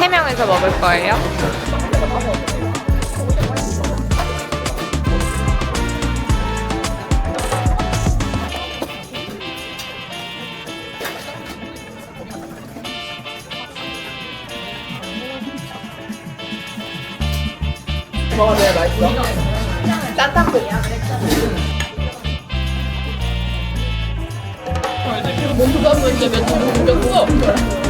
세 명에서 먹을 거예요. 제일 맛있어? 딴타코. 몸도 한번 이제 몇점 죽였어. 거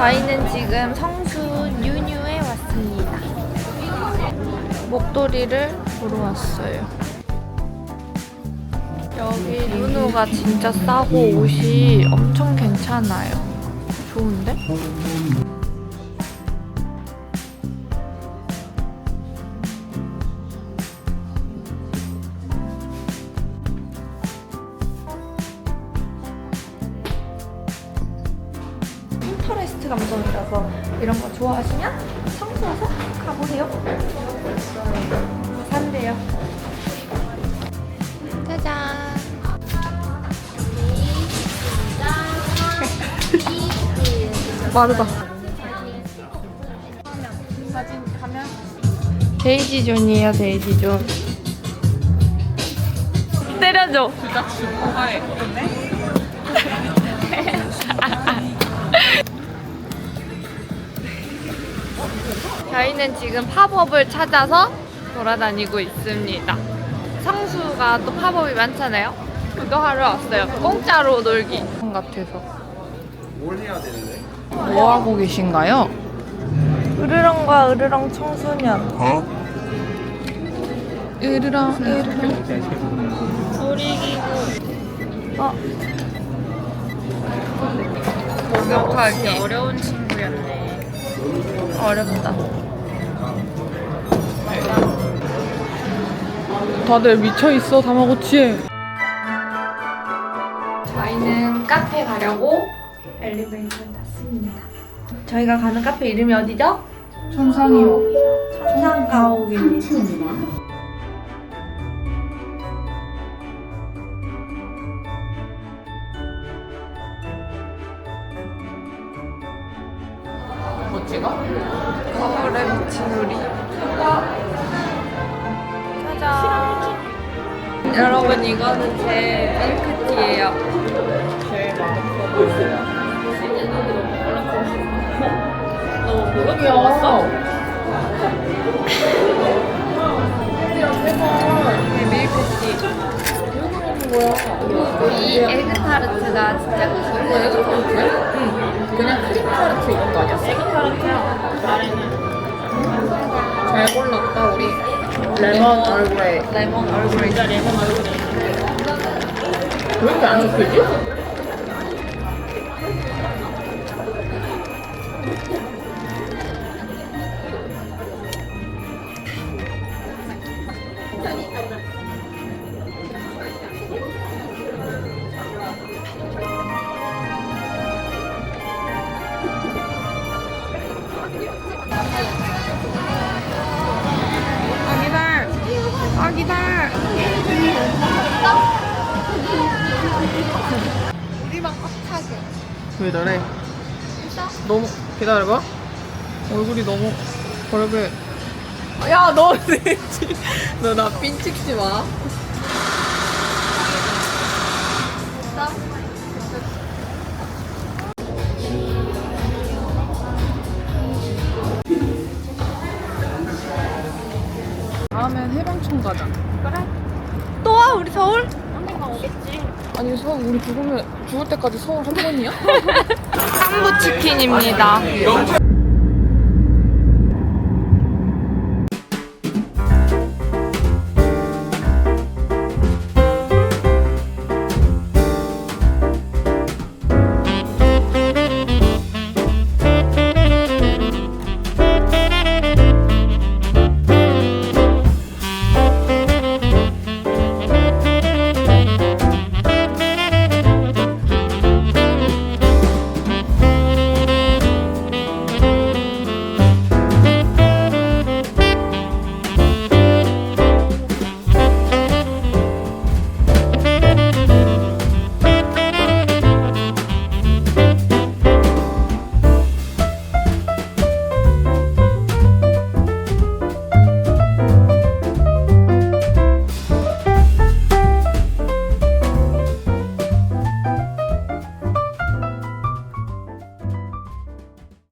저희는 지금 성수 뉴뉴에 왔습니다. 목도리를 보러 왔어요. 여기 누누가 진짜 싸고 옷이 엄청 괜찮아요. 좋은데? 감성이라서 이런 거 좋아하시면 와서 가보세요. 산대요. 짜잔. 마르다. 사진 가면 데이지 존이에요, 데이지 존. 때려줘. 저희는 지금 팝업을 찾아서 돌아다니고 있습니다. 성수가 또 팝업이 많잖아요. 그거 하러 왔어요. 공짜로 놀기 같아서. 뭘 해야 되는데? 뭐 하고 계신가요? 으르렁과 으르렁 청소년. 어? 으르렁 으르렁. 어. 목욕하기. 어려운 친구였네. 어렵다. 다들 미쳐 있어 다마고치에. 저희는 카페 가려고 엘리베이터를 탔습니다. 저희가 가는 카페 이름이 어디죠? 천상이요. 청상가옥입니다. 뭐 찍어? 거울에 비친 우리. 짜잔. 여러분 이거는 제 밀크티예요. 제일 맛없어 보이세요. 너무 그렇게 먹었어. 네, 밀크티. 이 에그타르트가 진짜 이거 에그타르트야? 응. 그냥 크림타르트 이런 거 아니었어? 에그타르트랑 아래는 잘 골랐다 우리. 레몬 얼그레이. 레몬 얼굴 진짜 레몬 얼굴. 왜 이렇게 안 섞이지? 왜 저래? 너무 기다려봐. 얼굴이 너무 벌게. 야너너나 핀찍지 마. 다음엔 해방촌 가자. 그래. 또 와, 우리 서울? 언젠가 오겠지. 아니 서울 우리 죽으면 죽을 때까지 서울 한 번이야? 한부 치킨입니다.